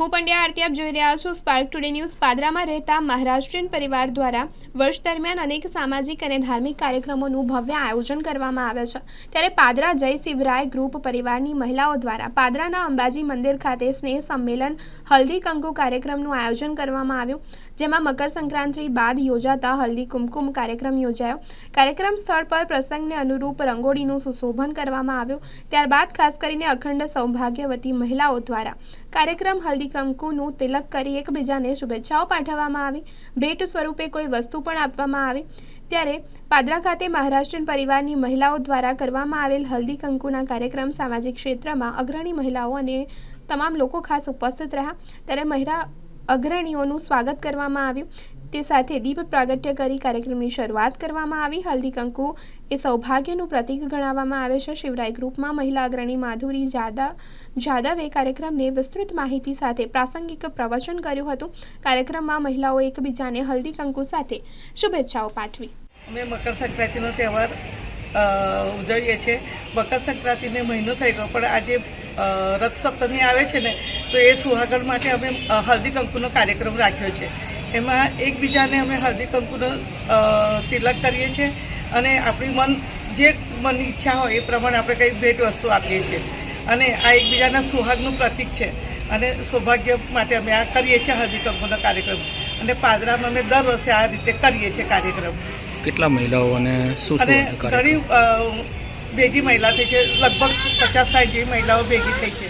હું પંડ્યા આરતી આપ જોઈ રહ્યા છો સ્પાર્ક ટુડે ન્યૂઝ પાદરામાં રહેતા મહારાષ્ટ્રીયન પરિવાર દ્વારા વર્ષ દરમિયાન અનેક સામાજિક અને ધાર્મિક કાર્યક્રમોનું ભવ્ય આયોજન કરવામાં આવે છે. ત્યારે પાદરા જય શિવરાય ગ્રુપ પરિવારની મહિલાઓ દ્વારા પાદરાના અંબાજી મંદિર ખાતે સ્નેહ સંમેલન, હલ્દી કંકુ કાર્યક્રમનું આયોજન કરવામાં આવ્યું, જેમાં મકર સંક્રાંતિ બાદ યોજાતા હલ્દી કુમકુમ કાર્યક્રમ યોજાયો. કાર્યક્રમ સ્થળ પર પ્રસંગને અનુરૂપ રંગોળીનું સુશોભન કરવામાં આવ્યું. ત્યારબાદ ખાસ કરીને અખંડ સૌભાગ્યવતી મહિલાઓ દ્વારા કાર્યક્રમ હલ્દી કંકુનું તિલક કરી એકબીજાને શુભેચ્છાઓ પાઠવવામાં આવી. ભેટ સ્વરૂપે કોઈ વસ્તુ પણ આપવામાં આવી. ત્યારે પાદરા ખાતે મહારાષ્ટ્રીયન પરિવારની મહિલાઓ દ્વારા કરવામાં આવેલ હલ્દી કંકુના કાર્યક્રમ સામાજિક ક્ષેત્રમાં અગ્રણી મહિલાઓ અને તમામ લોકો ખાસ ઉપસ્થિત રહ્યા. ત્યારે મહિલા અગ્રણીઓનું સ્વાગત કરવામાં આવ્યું. તે સાથે દીપ પ્રાગટ્ય કરી કાર્યક્રમની શરૂઆત કરવામાં આવી. હલ્દી કંકુ એ સૌભાગ્યનું પ્રતીક ગણાવવામાં આવે છે. શિવરાય ગ્રુપમાં મહિલા અગ્રણી માધુરી જાદા જાદવે કાર્યક્રમને વિસ્તૃત માહિતી સાથે પ્રાસંગિક પ્રવચન કર્યું હતું. કાર્યક્રમમાં મહિલાઓ એકબીજાને હલ્દી કંકુ સાથે શુભેચ્છાઓ પાઠવી. અમે મકર સંક્રાંતિનો તહેવાર ઉજવીએ છીએ. મકર સંક્રાંતિને મહિનો થઈ ગયો, પણ આજે રથ સપ્તમી આવે છે ને, તો એ સુહાગણ માટે અમે હલ્દી કંકુનો કાર્યક્રમ રાખ્યો છે. એમાં એકબીજાને અમે હળદી કંકુનો તિલક કરીએ છીએ અને આપણી મન જે મનની ઈચ્છા હોય એ પ્રમાણે આપણે કંઈ ભેટ વસ્તુ આપીએ છીએ. અને આ એકબીજાના સુહાગનું પ્રતીક છે. અને સૌભાગ્ય માટે અમે આ કરીએ છીએ હળદી કંકુનો કાર્યક્રમ. અને પાદરામાં અમે દર વર્ષે આ રીતે કરીએ છીએ કાર્યક્રમ. કેટલા મહિલાઓ અને શું અને ઘણી ભેગી મહિલા થઈ છે. લગભગ પચાસ સાઠ જેવી મહિલાઓ ભેગી થઈ છે.